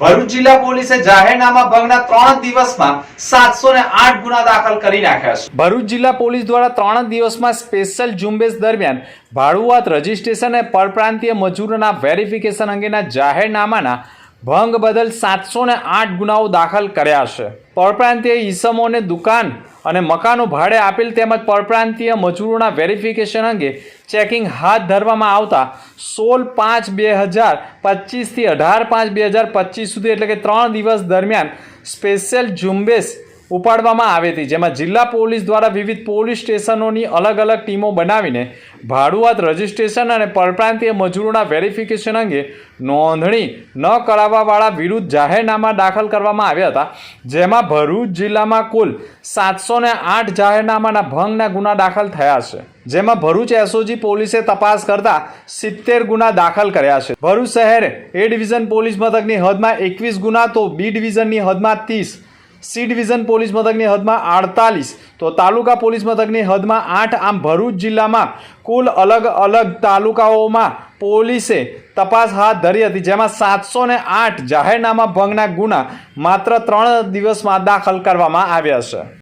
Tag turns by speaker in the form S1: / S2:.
S1: ભરૂચ જિલ્લા પોલીસે જાહેરનામા ભંગના ત્રણ દિવસમાં સાતસો ને આઠ ગુના દાખલ કરી નાખ્યા છે. ભરૂચ જિલ્લા પોલીસ દ્વારા ત્રણ દિવસમાં સ્પેશિયલ ઝુંબેશ દરમિયાન ભાડુઆત રજીસ્ટ્રેશન અને પરપ્રાંતીય મજૂરોના વેરિફિકેશન અંગેના જાહેરનામાના ભંગ બદલ સાતસો ને આઠ ગુનાઓ દાખલ કર્યા છે. પરપ્રાંતીય ઈસમોને દુકાન અને મકાનો ભાડે આપેલ તેમજ પરપ્રાંતીય મજૂરોના વેરિફિકેશન અંગે ચેકિંગ હાથ ધરવામાં આવતા સોળ પાંચ બે હજાર પચીસથી અઢાર પાંચ બે હજાર પચીસ સુધી એટલે કે ત્રણ દિવસ દરમિયાન સ્પેશિયલ ઝુંબેશ ઉપાડવામાં આવી હતી, જેમાં જિલ્લા પોલીસ દ્વારા વિવિધ પોલીસ સ્ટેશનોની અલગ અલગ ટીમો બનાવીને ભાડુઆત રજીસ્ટ્રેશન અને પરપ્રાંતીય મજૂરોના વેરિફિકેશન અંગે નોંધણી ન કરાવવાવાળા વિરુદ્ધ જાહેરનામા દાખલ કરવામાં આવ્યા હતા, જેમાં ભરૂચ જિલ્લામાં કુલ સાતસો ને આઠ જાહેરનામાના ભંગના ગુના દાખલ થયા છે, જેમાં ભરૂચ એસઓજી પોલીસે તપાસ કરતા સિત્તેર ગુના દાખલ કર્યા છે. ભરૂચ શહેર એ ડિવિઝન પોલીસ મથકની હદમાં એકવીસ ગુના તો બી ડિવિઝનની હદમાં ત્રીસ સી ડિવિઝન પોલીસ મથકની હદમાં આડતાલીસ, તો તાલુકા પોલીસ મથકની હદમાં આઠ, આમ ભરૂચ જિલ્લામાં કુલ અલગ અલગ તાલુકાઓમાં પોલીસે તપાસ હાથ ધરી હતી, જેમાં સાતસો ને આઠ જાહેરનામા ભંગના ગુના માત્ર ત્રણ દિવસમાં દાખલ કરવામાં આવ્યા છે.